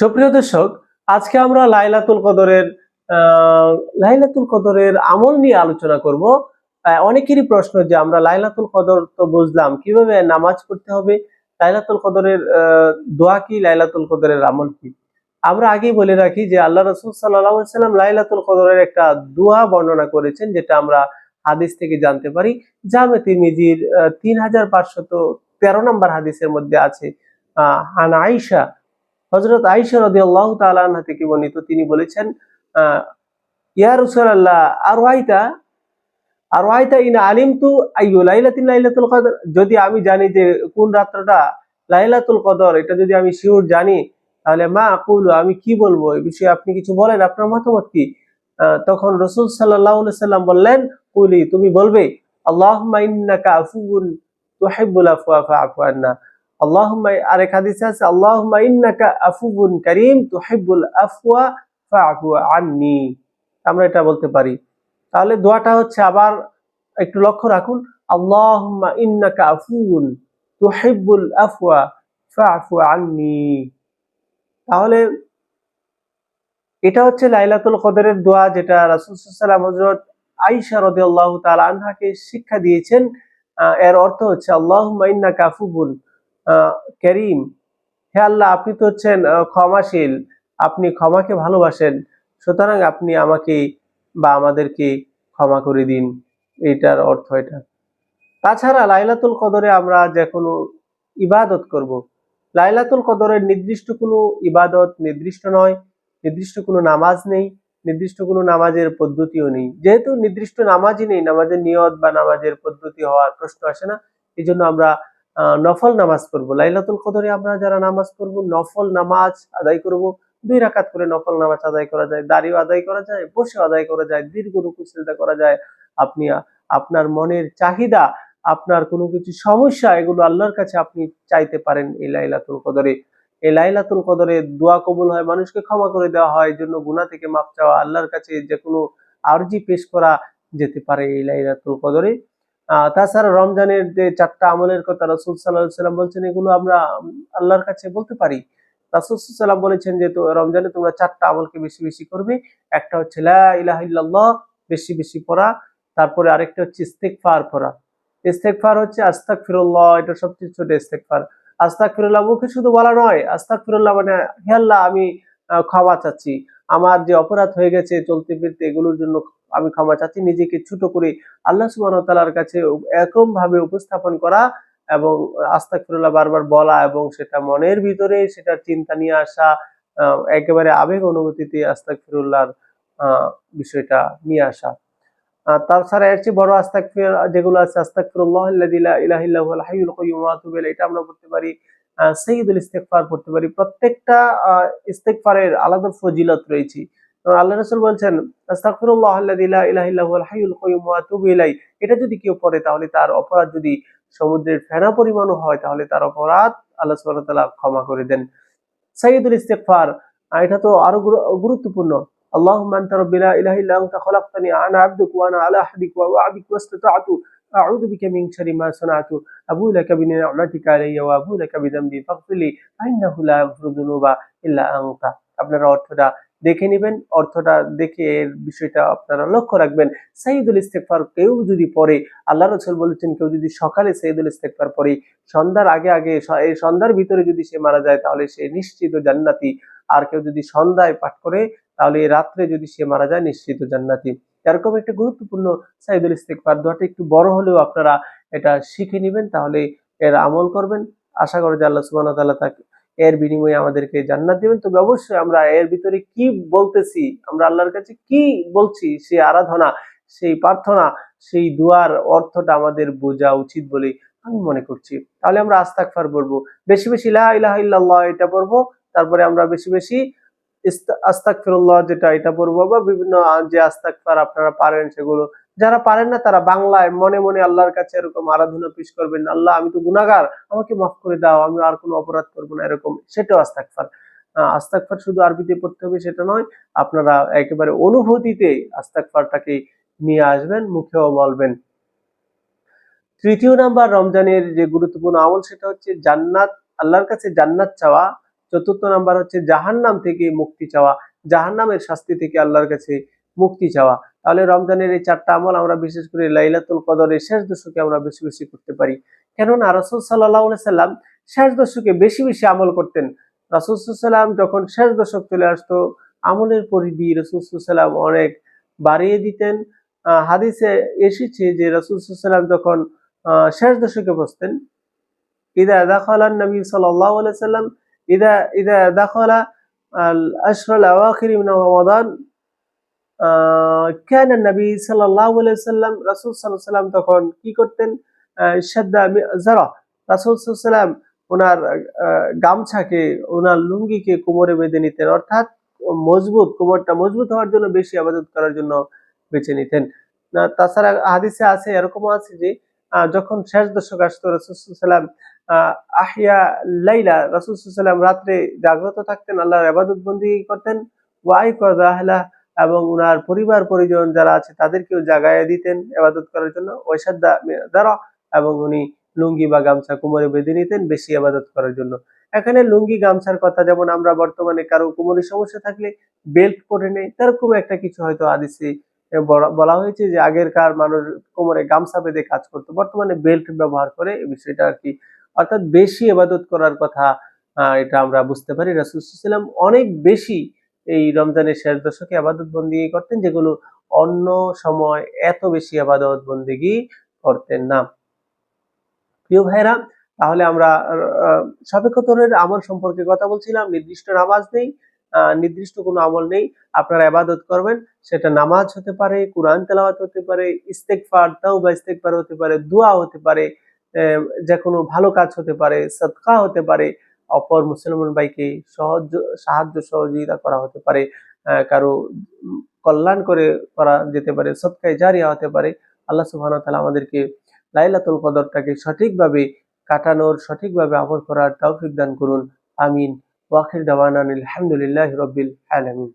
সুপ্রিয় দর্শক, আজকে আমরা লাইলাতুল কদরের লাইলাতুল কদরের আমল নিয়ে আলোচনা করব। অনেকেরই প্রশ্ন যে আমরা লাইলাতুল কদর তো বুঝলাম, কীভাবে নামাজ পড়তে হবে? লাইলাতুল কদরের দোয়া কি? লাইলাতুল কদরের আমল কি? আমরা আগেই বলে রাখি যে আল্লাহ রসুল সাল্লাহ সাল্লাম লাইলাতুল কদরের একটা দোয়া বর্ণনা করেছেন, যেটা আমরা হাদিস থেকে জানতে পারি। জামে তিরমিজির তিন হাজার পাঁচশত তেরো নম্বর হাদিসের মধ্যে আছে, আহ আইসা হজরত আইসা রদি আল্লাহ থেকে বর্ণিত, তিনি বলেছেন ইয়া রসুল্লাহ আর ওয়াইতা আর ওয়াইতা ইন আলিম তু লাইলাতুল কদর? যদি আমি জানি যে কোন রাত্রটা লাইলাতুল কদর, এটা যদি আমি শিওর জানি, তাহলে মা আকুলু, আমি কি বলব? এই বিষয়ে আপনি কিছু বলেন? আপনার মতামত কি? তখন রসুল সাল্লাহ সাল্লাম বললেন, কুলি, তুমি বলবে আল্লাহ আফুন তুহিব্বুল আফওয়া, ফাআফু আন্না। আল্লাহুম্মা আরেক হাদিসে আমরা এটা বলতে পারি। তাহলে দোয়াটা হচ্ছে আবার একটু লক্ষ্য রাখুন তাহলে এটা হচ্ছে লাইলাতুল কদরের দোয়া যেটা রাসূল সাল্লাল্লাহু আলাইহি হযরত আয়েশা আনহাকে শিক্ষা দিয়েছেন। এর অর্থ হচ্ছে আল্লাহুম্মা ইন্নাকা আফুবুন আহ, করিম। হে আল্লাহ, আপনি তো হচ্ছেন ক্ষমাশীল। আপনি ক্ষমাকে ভালোবাসেন। সুতরাং আপনি আমাকে বা আমাদেরকে ক্ষমা করে দিন। এটার অর্থ এটা। তাছাড়া লাইলাতুল কদরে আমরা যে কোনো ইবাদত করব। লাইলাতুল কদরের নির্দিষ্ট কোনো ইবাদত নির্দিষ্ট নয়, নির্দিষ্ট কোনো নামাজ নেই, নির্দিষ্ট কোনো নামাজের পদ্ধতিও নেই। যেহেতু নির্দিষ্ট নামাজই নেই, নামাজের নিয়ত বা নামাজের পদ্ধতি হওয়ার প্রশ্ন আসে না এই জন্য আমরা নফল নামাজ পড়ব। লাইলাতুল কদরে আমরা যারা নামাজ পড়ব, নফল নামাজ আদায় করব। দুই রাকাত করে নফল নামাজ আদায় করা যায় দাঁড়িয়েও আদায় করা যায় বসে আদায় করা যায়, দীর্ঘ রুকু সিজদা করা যায়। আপনি আপনার মনের চাহিদা, আপনার কোনো কিছু সমস্যা, এগুলো আল্লাহর কাছে আপনি চাইতে পারেন এই লাইলাতুল কদরে। এই লাইলাতুল কদরে দোয়া কবুল হয়, মানুষকে ক্ষমা করে দেওয়া হয় জন্য গুনাহ থেকে মাপ চাওয়া আল্লাহর কাছে যে কোনো আরজি পেশ করা যেতে পারে এই লাইলাতুল কদরে। তাছাড়া রমজানের যে চারটা আমলের কথা রাসূল আলাইহি সাল্লাম বলছেন, এগুলো আমরা আল্লাহর কাছে বলতে পারি। রাসূল সাল্লাম বলেছেন যে রমজানে তোমরা চারটা আমলকে বেশি বেশি করবে। একটা হচ্ছে লা ইলাহা ইল্লাল্লাহ, বেশি বেশি পড়া। তারপরে আরেকটা হচ্ছে ইস্তেগফার পড়া। ইস্তেগফার হচ্ছে আস্তাগফিরুল্লাহ, এটা সবচেয়ে ছোট স্তেখ ফার আস্তাক আস্তাগফিরুল্লাহ মুখে শুধু বলা নয় আস্তাক ফিরুল্লাহ মানে হে আল্লাহ, আমি ক্ষমা চাচ্ছি। আমার যে অপরাধ হয়ে গেছে, চলতে ফিরতে এগুলোর জন্য আমি ক্ষমা চাচ্ছি নিজেকে ছোট করে আল্লাহ তাআলার কাছে এরকম ভাবে উপস্থাপন করা এবং আস্তাগফিরুল্লাহ বারবার বলা এবং সেটা মনের ভিতরে সেটা চিন্তা নিয়ে আসা একেবারে আবেগ অনুভূতিতে আস্তাগফিরুল্লাহর আহ, বিষয়টা নিয়ে আসা। তাছাড়া এর চেয়ে বড় আস্তাগফির যেগুলো আছে আস্তাগফিরুল্লাহ আল্লাযী লা ইলাহা ইল্লা হুয়াল হাইয়ুল কাইয়্যুম ওয়া আতুবু এটা আমরা পড়তে পারি আহ, সাইয়্যিদুল ইস্তিগফার পড়তে পারি। প্রত্যেকটা আহ, ইস্তিগফারের আলাদা ফজিলত রয়েছে। আল্লাহ রাসূল বলছেন আস্তাগফিরুল্লাহ আল্লাযী লা ইলাহা ইল্লা হুয়াল হাইয়ুল কাইয়্যুম ওয়া আতুবু ইলাইহি এটা যদি কেউ পড়ে তাহলে তার অপরাধ যদি সমুদ্রের ফেনা পরিমাণও হয় তাহলে তার অপরাধ আল্লাহ সুবহানাহু ওয়া তাআলা ক্ষমা করে দেন সাইয়্যিদুল ইস্তিগফার আহ, এটা তো আরো গুরু- গুরুত্বপূর্ণ اللهم انت ربي لا اله الا انت خلقتني انا عبدك وانا على عهدك ووعدك ما استطعت اعوذ بك من شر ما صنعت ابو لك بنعمتك علي وابو لك بذنبي فاغفر لي فانه لا يغفر الذنوب الا انت আপনারা অর্থটা দেখে নেবেন, অর্থটা দেখে এর বিষয়টা আপনারা লক্ষ্য রাখবেন। সাইদুল ইস্তেগফার কেউ যদি পরে আল্লাহ রসুল বলেছেন কেউ যদি সকালে সাইদুল ইস্তেগফার পরে সন্ধ্যার আগে আগে এই সন্ধ্যার ভিতরে যদি সে মারা যায়, তাহলে সে নিশ্চিত জান্নাতি। আর কেউ যদি সন্ধ্যায় পাঠ করে, তাহলে রাত্রে যদি সে মারা যায়, নিশ্চিত জান্নাতি। এরকম একটা গুরুত্বপূর্ণ সাইদুল ইস্তেগফার দোয়াটা একটু বড় হলেও আপনারা এটা শিখে নেবেন, তাহলে এর আমল করবেন। আশা করি যে আল্লাহ ওয়া তাকে এর বিনিময়ে আমাদেরকে জান্নাত দিবেন। তবে অবশ্যই আমরা এর ভিতরে কি বলতেছি, আমরা আল্লাহর কাছে কি বলছি, সেই আরাধনা, সেই প্রার্থনা, সেই দুয়ার অর্থটা আমাদের বোঝা উচিত বলে আমি মনে করছি। তাহলে আমরা আস্তাগফার বলব বেশি বেশি লা ইলাহা ইল্লাল্লাহ এটা পড়ব, তারপরে আমরা বেশি বেশি আস্তাগফিরুল্লাহ যেটা এটা পড়ব বা বিভিন্ন যে আস্তাগফার আপনারা পারেন সেগুলো যারা পারেন না তারা বাংলায় মনে মনে আল্লাহর কাছে এরকম আরাধনা পেশ করবেন আল্লাহ আমি তো গুনাহগার আমাকে মাফ করে দাও আমি আর কোনো অপরাধ করব না এরকম। সেটাও আস্তাগফার। আহ, আস্তাগফার শুধু আরবিতে পড়তে হবে সেটা নয় আপনারা একেবারে অনুভূতিতে আস্তাকফারটাকে নিয়ে আসবেন মুখেও বলবেন। তৃতীয় নাম্বার রমজানের যে গুরুত্বপূর্ণ আমল সেটা হচ্ছে জান্নাত আল্লাহর কাছে জান্নাত চাওয়া। চতুর্থ নাম্বার হচ্ছে জাহান্নাম থেকে মুক্তি চাওয়া। জাহান্নামের শাস্তি থেকে আল্লাহর কাছে মুক্তি চাওয়া। তাহলে রমজানের এই চারটা আমল আমরা বিশেষ করে লাইলাতুল কদরের শেষ দশকে আমরা বেশি বেশি করতে পারি। কেননা রসুল সাল্লাহ সাল্লাম শেষ দশকে বেশি বেশি আমল করতেন। রাসুলসাল্লাম যখন শেষ দশক চলে আসতো, আমলের পরিধি রসুলসাল্লাম অনেক বাড়িয়ে দিতেন। হাদিসে এসেছে যে রসুলসাল্লাম যখন শেষ দশকে বসতেন, ইদা দাখলা নবী সাল্লাহ সাল্লাম, ইদা ইদা দাখলা আল আশরাল আওয়াখির রমাদান কেন নবী সাল্লাম, রাসুল সাল্লাহ সাল্লাম তখন কি করতেন? সাদ্দা রাসুল সাল্লাম ওনার গামছাকে, ওনার লুঙ্গিকে কোমরে বেঁধে নিতেন, অর্থাৎ মজবুত, কোমরটা মজবুত হওয়ার জন্য বেশি আবাদত করার জন্য বেছে নিতেন। তাছাড়া হাদিসে আছে এরকম আছে যে যখন শেষ দশক আসতো রসুলাম আহিয়া লাইলা রসুলাম রাত্রে জাগ্রত থাকতেন, আল্লাহর আবাদত বন্দি করতেন, ওয়াই কদাহলা এবং উনার পরিবার পরিজন যারা আছে তাদেরকেও জাগায় দিতেন আবাদত করার জন্য। ওইসাদ্দা দ্বারা এবং উনি লুঙ্গি বা গামছা কোমরে বেঁধে নিতেন, বেশি আবাদত করার জন্য। এখানে লুঙ্গি গামছার কথা যেমন আমরা বর্তমানে কারও কোমরের সমস্যা থাকলে বেল্ট পরে নেই, তারকম একটা কিছু হয়তো আদিসে বলা- হয়েছে যে আগের কার মানুষ কোমরে গামছা বেঁধে কাজ করতো। বর্তমানে বেল্ট ব্যবহার করে এই বিষয়টা আর কি। অর্থাৎ বেশি এবাদত করার কথা এটা আমরা বুঝতে পারি। রাসুলাম অনেক বেশি এই রমজানের শেষ দশকে আবাদত বন্দি করতেন, যেগুলো অন্য সময় এত বেশি আবাদত বন্দিগি করতেন না। প্রিয় ভাইরা তাহলে আমরা সবে আমল সম্পর্কে কথা বলছিলাম। নির্দিষ্ট নামাজ নেই নির্দিষ্ট কোনো আমল নেই। আপনারা আবাদত করবেন, সেটা নামাজ হতে পারে, কোরআন তেলাওয়াত হতে পারে ইস্তেকফার তাও বা ইস্তেকফার হতে পারে, দোয়া হতে পারে যে কোনো ভালো কাজ হতে পারে, সদকা হতে পারে অপর মুসলমান ভাইকে সহজ, সাহায্য সহযোগিতা করা হতে পারে কারও কল্যাণ করে করা যেতে পারে, সৎকায় জারিয়া হতে পারে, আল্লাহ সুবহানাহু তালা আমাদেরকে লাইলাতুল কদরটাকে সঠিকভাবে কাটানোর, সঠিকভাবে আমল করার তৌফিক দান করুন, আমিন। ওয়াখির দাবান আলহামদুলিল্লাহ রবিল আলামিন।